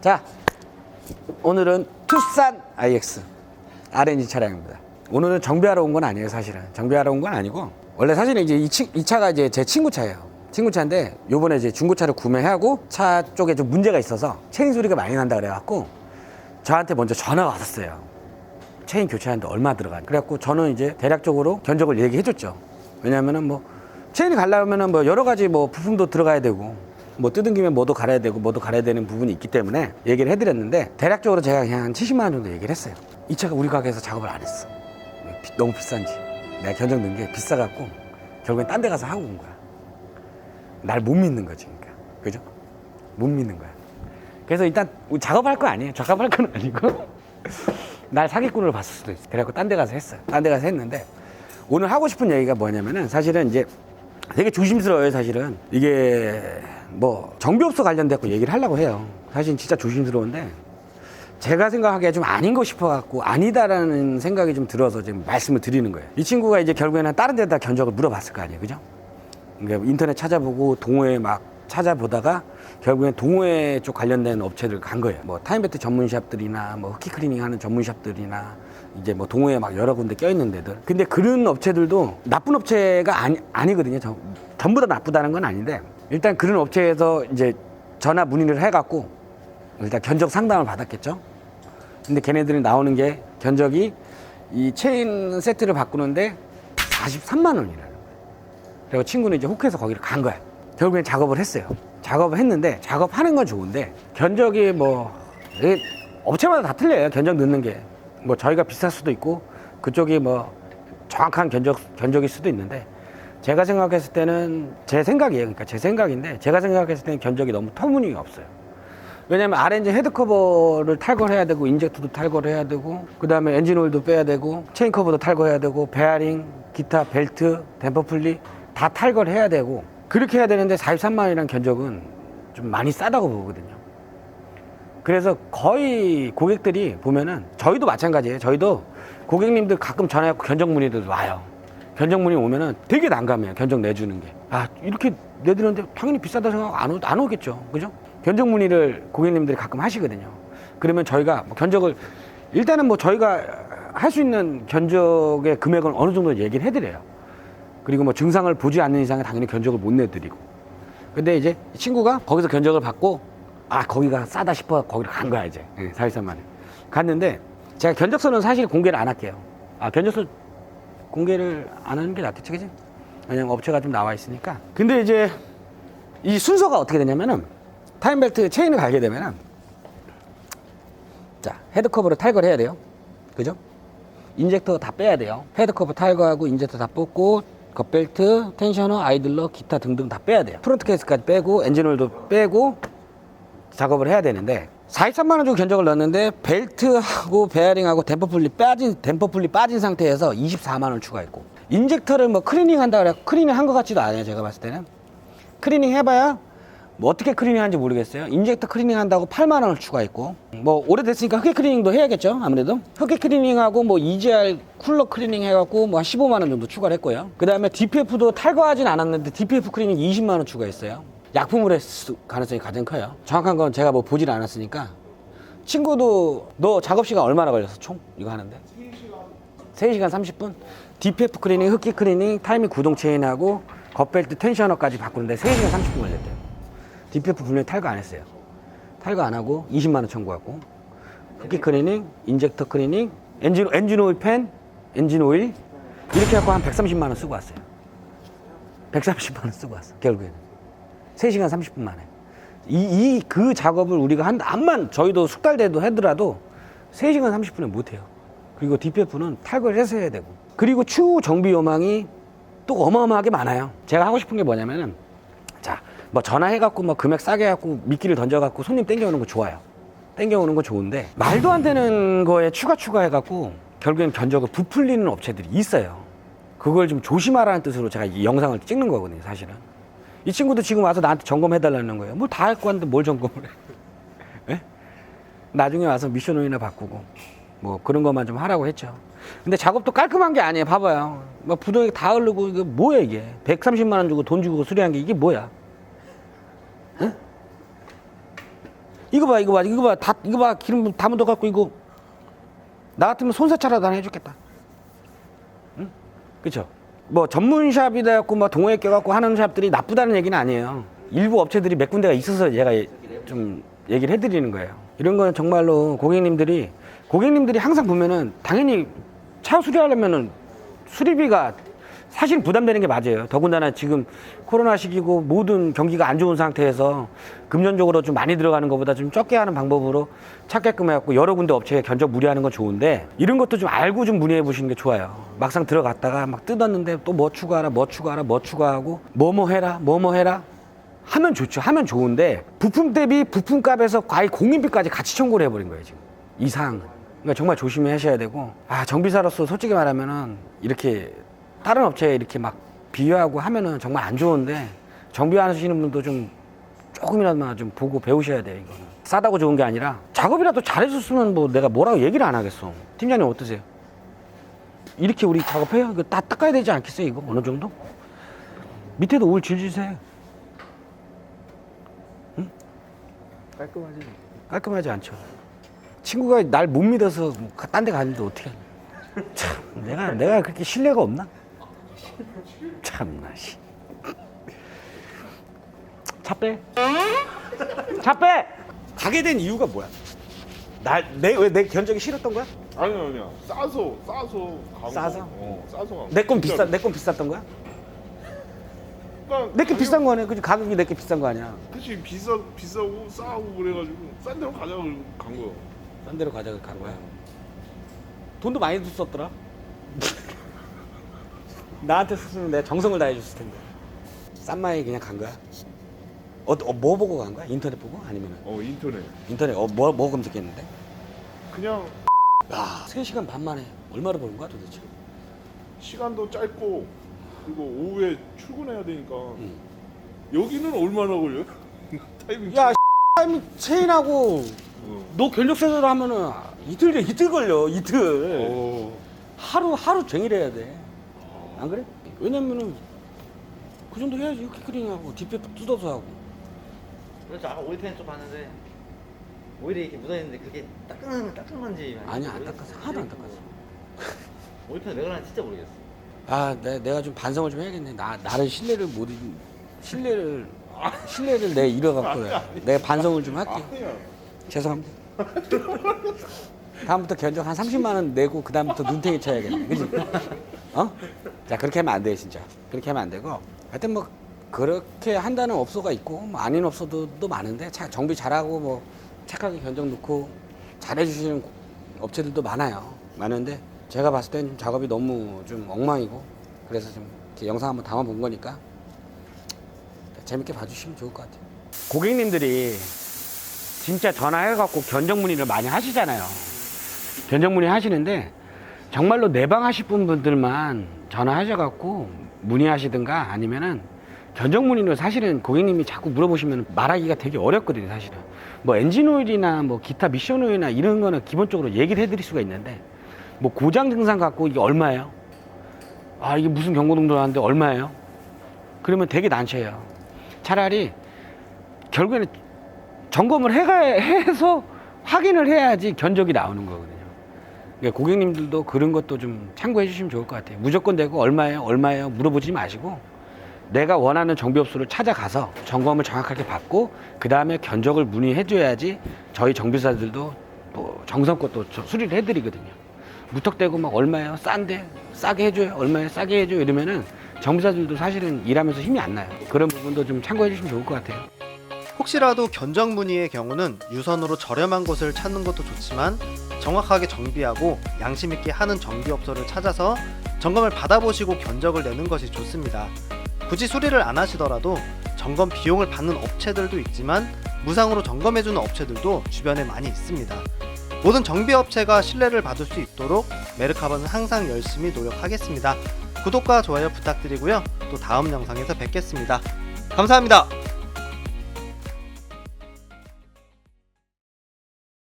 자, 오늘은 투싼 IX RNG 차량입니다. 오늘은 정비하러 온 건 아니에요, 사실은. 정비하러 온 건 아니고 원래 사실은 이제 이, 치- 이 차가 이제 제 친구 차예요. 친구 차인데 요번에 이제 중고차를 구매하고 차 쪽에 좀 문제가 있어서 체인 소리가 많이 난다 그래갖고 저한테 먼저 전화가 왔었어요. 체인 교체하는데 얼마 들어가냐. 그래갖고 저는 이제 대략적으로 견적을 얘기해줬죠. 왜냐면은 뭐 체인이 가려면은 뭐 여러 가지 뭐 부품도 들어가야 되고 뭐 뜯은 김에 뭐도 갈아야 되고 뭐도 갈아야 되는 부분이 있기 때문에 얘기를 해드렸는데 대략적으로 제가 그냥 한 70만 원 정도 얘기를 했어요. 이 차가 우리 가게에서 작업을 안 했어. 비- 너무 비싼지. 내가 견적 넣은 게 비싸갖고 결국엔 딴 데 가서 하고 온 거야. 날 못 믿는 거지, 그러니까. 그죠? 못 믿는 거야. 그래서 일단 작업할 거 아니에요. 작업할 건 아니고 날 사기꾼으로 봤을 수도 있어. 그래갖고 딴 데 가서 했어요. 딴 데 가서 했는데 오늘 하고 싶은 얘기가 뭐냐면은 사실은 이제 되게 조심스러워요, 사실은. 이게 뭐 정비업소 관련돼서 얘기를 하려고 해요. 사실 진짜 조심스러운데 제가 생각하기에 좀 아닌 거 싶어 갖고 아니다라는 생각이 좀 들어서 지금 말씀을 드리는 거예요. 이 친구가 이제 결국에는 다른 데다 견적을 물어봤을 거 아니에요, 그죠? 그러니까 인터넷 찾아보고 동호회 막 찾아보다가 결국엔 동호회 쪽 관련된 업체들 간 거예요. 뭐 타임베트 전문샵들이나 뭐 흡기 클리닝 하는 전문샵들이나 이제 뭐 동호회 막 여러 군데 껴있는 데들. 근데 그런 업체들도 나쁜 업체가 아니, 아니거든요. 전- 전부 다 나쁘다는 건 아닌데 일단 그런 업체에서 이제 전화 문의를 해갖고 일단 견적 상담을 받았겠죠. 근데 걔네들이 나오는 게 견적이 이 체인 세트를 바꾸는데 43만 원이라는 거예요. 그리고 친구는 이제 혹해서 거기를 간 거야. 결국엔 작업을 했어요. 작업을 했는데 작업하는 건 좋은데 견적이 뭐 업체마다 다 틀려요. 견적 넣는 게. 뭐 저희가 비쌀 수도 있고 그쪽이 뭐 정확한 견적 견적일 수도 있는데 제가 생각했을 때는 제 생각이에요. 그러니까 제 생각인데 제가 생각했을 때는 견적이 너무 터무니가 없어요. 왜냐면 RNG 헤드커버를 탈거해야 되고 인젝터도 탈거를 해야 되고 그 다음에 엔진오일도 빼야 되고 체인 커버도 탈거해야 되고 베어링, 기타 벨트, 댐퍼 풀리 다 탈거를 해야 되고 그렇게 해야 되는데 43만 원이란 견적은 좀 많이 싸다고 보거든요. 그래서 거의 고객들이 보면은 저희도 마찬가지예요. 저희도 고객님들 가끔 전화해서 견적 문의도 와요. 견적 문의 오면은 되게 난감해요. 견적 내주는 게. 아, 이렇게 내드는데 당연히 비싸다 생각하고 안, 오, 안 오겠죠. 그죠? 견적 문의를 고객님들이 가끔 하시거든요. 그러면 저희가 뭐 견적을 일단은 뭐 저희가 할 수 있는 견적의 금액은 어느 정도 얘기를 해드려요. 그리고 뭐 증상을 보지 않는 이상은 당연히 견적을 못 내드리고. 근데 이제 이 친구가 거기서 견적을 받고 아 거기가 싸다 싶어 거기로 간 거야 이제. 예, 413만에 갔는데 제가 견적서는 사실 공개를 안 할게요. 아 견적서 공개를 안 하는 게 낫겠지 그지? 왜냐면 업체가 좀 나와 있으니까. 근데 이제 이 순서가 어떻게 되냐면은 타임벨트 체인을 갈게 되면은 자 헤드커버를 탈거를 해야 돼요. 그죠? 인젝터 다 빼야 돼요. 헤드커버 탈거하고 인젝터 다 뽑고 겉벨트, 텐셔너, 아이들러, 기타 등등 다 빼야 돼요. 프론트 케이스까지 빼고 엔진오일도 빼고 작업을 해야 되는데 43만 원 주고 견적을 넣었는데 벨트하고 베어링하고 댐퍼 풀리 빠진 댐퍼 풀리 빠진 상태에서 24만 원 추가했고. 인젝터를 뭐 클리닝 한다 그래 클리닝 한 것 같지도 않아요 제가 봤을 때는. 클리닝 해봐야 뭐 어떻게 클리닝 하는지 모르겠어요. 인젝터 클리닝 한다고 8만 원을 추가했고. 뭐 오래됐으니까 흡기 클리닝도 해야겠죠 아무래도. 흡기 클리닝하고 뭐 EGR 쿨러 클리닝 해갖고 뭐 한 15만 원 정도 추가를 했고요. 그 다음에 DPF도 탈거하진 않았는데 DPF 클리닝 20만 원 추가했어요. 약품을 했을 가능성이 가장 커요. 정확한 건 제가 뭐 보질 않았으니까. 친구도 너 작업 시간 얼마나 걸렸어 총? 이거 하는데? 3시간 30분? DPF 클리닝, 흡기 클리닝, 타이밍 구동 체인하고 겉벨트 텐셔너까지 바꾸는데 3시간 30분 걸렸대요 DPF 분명히 탈거 안 했어요. 탈거 안 하고 20만 원 청구하고. 흡기 클리닝, 인젝터 클리닝, 엔진, 엔진 오일 팬, 엔진 오일. 이렇게 해갖고 한 130만 원 쓰고 왔어요. 130만 원 쓰고 왔어 결국에는. 3시간 30분 만에. 이이그 작업을 우리가 한 암만 저희도 숙달돼도 하더라도 3시간 30분에 못 해요. 그리고 DPF는 탈거를 해서 해야 되고. 그리고 추후 정비 요망이 또 어마어마하게 많아요. 제가 하고 싶은 게 뭐냐면은 자, 뭐 전화해 갖고 뭐 금액 싸게 해 갖고 미끼를 던져 갖고 손님 땡겨오는 거 좋아요. 땡겨오는 거 좋은데 말도 안 되는 거에 추가 추가해 갖고 결국엔 견적을 부풀리는 업체들이 있어요. 그걸 좀 조심하라는 뜻으로 제가 이 영상을 찍는 거거든요, 사실은. 이 친구도 지금 와서 나한테 점검해 달라는 거예요. 뭐다할거 같는데 뭘 점검을 해? 예? 나중에 와서 미션 오일이나 바꾸고 뭐 그런 것만 좀 하라고 했죠. 근데 작업도 깔끔한 게 아니에요. 봐봐요. 뭐 부동이 다 흐르고 이게 뭐야 이게? 130만 원 주고 돈 주고 수리한 게 이게 뭐야? 응? 이거 봐 이거 봐 이거 봐 다 이거 봐 기름 다 묻어갖고 이거 나 같으면 손세차라도 하나 해줬겠다. 응? 그쵸? 뭐 전문샵이다 갖고 뭐 동호회 껴갖고 하는 샵들이 나쁘다는 얘기는 아니에요. 일부 업체들이 몇 군데가 있어서 제가 예- 좀 얘기를 해드리는 거예요. 이런 거는 정말로 고객님들이 고객님들이 항상 보면은 당연히 차 수리하려면은 수리비가 사실 부담되는 게 맞아요. 더군다나 지금 코로나 시기고 모든 경기가 안 좋은 상태에서 금전적으로 좀 많이 들어가는 것보다 좀 적게 하는 방법으로 찾게끔 해갖고 여러 군데 업체에 견적 무리하는 건 좋은데 이런 것도 좀 알고 좀 문의해 보시는 게 좋아요. 막상 들어갔다가 막 뜯었는데 또 뭐 추가하라, 뭐 추가하라, 뭐 추가하고 뭐 뭐 해라, 뭐 뭐 해라 하면 좋죠. 하면 좋은데 부품 대비 부품 값에서 과히 공인비까지 같이 청구를 해버린 거예요 지금 이 사항은. 그러니까 정말 조심히 하셔야 되고 아 정비사로서 솔직히 말하면은 이렇게 다른 업체에 이렇게 막 비교하고 하면은 정말 안 좋은데 정비하시는 분도 좀 조금이나마 좀 보고 배우셔야 돼요 이거는 싸다고 좋은 게 아니라 작업이라도 잘해줬으면 뭐 내가 뭐라고 얘기를 안 하겠어 팀장님 어떠세요? 이렇게 우리 작업해요? 이거 다 닦아야 되지 않겠어요 이거 어느 정도? 밑에도 올 질질세요 깔끔하지. 깔끔하지 않죠. 친구가 날 못 믿어서 뭐 딴데 가는데 어떻게? 참, 내가 내가 그렇게 신뢰가 없나? 참나 씨. 차 빼. 차 빼. 가게 된 이유가 뭐야? 날내왜 내 견적이 싫었던 거야? 아니야 아니야. 싸서 싸서 가고. 싸서? 어 싸서 가고. 내 건 비싸 진짜로. 내건 비쌌던 거야? 그러니까 내게 가격- 비싼 거네. 그지 가격이 내 게 비싼 거 아니야? 그치 비싸 비싸고 싸고 그래가지고 싼 데로 가자고 간 거야. 딴 데로 가자고 간 거야. 돈도 많이 썼더라. 나한테 썼으면 내가 정성을 다해줬을 텐데. 싼 마에 그냥 간 거야. 어, 어, 뭐 보고 간 거야? 인터넷 보고? 아니면 어 인터넷. 인터넷 어, 뭐, 뭐 검색했는데? 그냥 야, 3시간 반 만에 얼마를 버는 거야 도대체? 시간도 짧고 그리고 오후에 출근해야 되니까 응. 여기는 얼마나 걸려? 타이밍. 야, 타이밍 체인하고 어. 너 견적 세서로 하면은 이틀 이틀 걸려 이틀. 어. 하루 하루 종일 해야 돼. 안 그래? 왜냐면은 그 정도 해야지 키크링하고 뒷배 뜯어서 하고. 그렇죠. 아까 오일팬 좀 봤는데 오일이 이렇게 묻어있는데 그게 따끈 따끈한지 아니야 안 닦았어 하나도 안 닦았어. 오일팬 왜 그러는지 진짜 모르겠어. 아 내, 내가 좀 반성을 좀 해야겠네. 나 나를 신뢰를 못 잊- 신뢰를 신뢰를 내 잃어갖고 내가, 반성을 좀 할게. 죄송합니다. 다음부터 견적 한 30만 원 내고 그 다음부터 눈탱이 쳐야겠네. 그지? 어? 자 그렇게 하면 안 돼 진짜. 그렇게 하면 안 되고. 하여튼 뭐 그렇게 한다는 업소가 있고 뭐 아닌 업소도 또 많은데 차, 정비 잘하고 뭐 착하게 견적 넣고 잘해주시는 업체들도 많아요. 많은데 제가 봤을 땐 작업이 너무 좀 엉망이고 그래서 좀 영상 한번 담아본 거니까 재밌게 봐주시면 좋을 것 같아요. 고객님들이 진짜 전화해갖고 견적 문의를 많이 하시잖아요. 견적 문의 하시는데 정말로 내방 하실 분들만 전화하셔갖고 문의하시든가 아니면은 문의를 사실은 고객님이 자꾸 물어보시면 말하기가 되게 어렵거든요, 사실은. 뭐 엔진 오일이나 뭐 기타 미션 오일이나 이런 거는 기본적으로 얘기를 해드릴 수가 있는데 뭐 고장 증상 갖고 이게 얼마예요? 아 이게 무슨 경고등도 하는데 얼마예요? 그러면 되게 난처해요. 차라리 결국에는 점검을 해가 해서 확인을 해야지 견적이 나오는 거거든요. 그러니까 고객님들도 그런 것도 좀 참고해 주시면 좋을 것 같아요. 무조건 되고 얼마예요, 얼마예요 물어보지 마시고 내가 원하는 정비업소를 찾아가서 점검을 정확하게 받고 그 다음에 견적을 문의해 줘야지 저희 정비사들도 또 정성껏 또 저- 수리를 해드리거든요. 무턱대고 막 얼마예요, 싼데 싸게 해줘요, 얼마에 싸게 해줘요 이러면은 정비사들도 사실은 일하면서 힘이 안 나요. 그런 부분도 좀 참고해 주시면 좋을 것 같아요. 혹시라도 견적 문의의 경우는 유선으로 저렴한 곳을 찾는 것도 좋지만 정확하게 정비하고 양심 있게 하는 정비업소를 찾아서 점검을 받아보시고 견적을 내는 것이 좋습니다. 굳이 수리를 안 하시더라도 점검 비용을 받는 업체들도 있지만 무상으로 점검해주는 업체들도 주변에 많이 있습니다. 모든 정비업체가 신뢰를 받을 수 있도록 메르카바는 항상 열심히 노력하겠습니다. 구독과 좋아요 부탁드리고요. 또 다음 영상에서 뵙겠습니다. 감사합니다.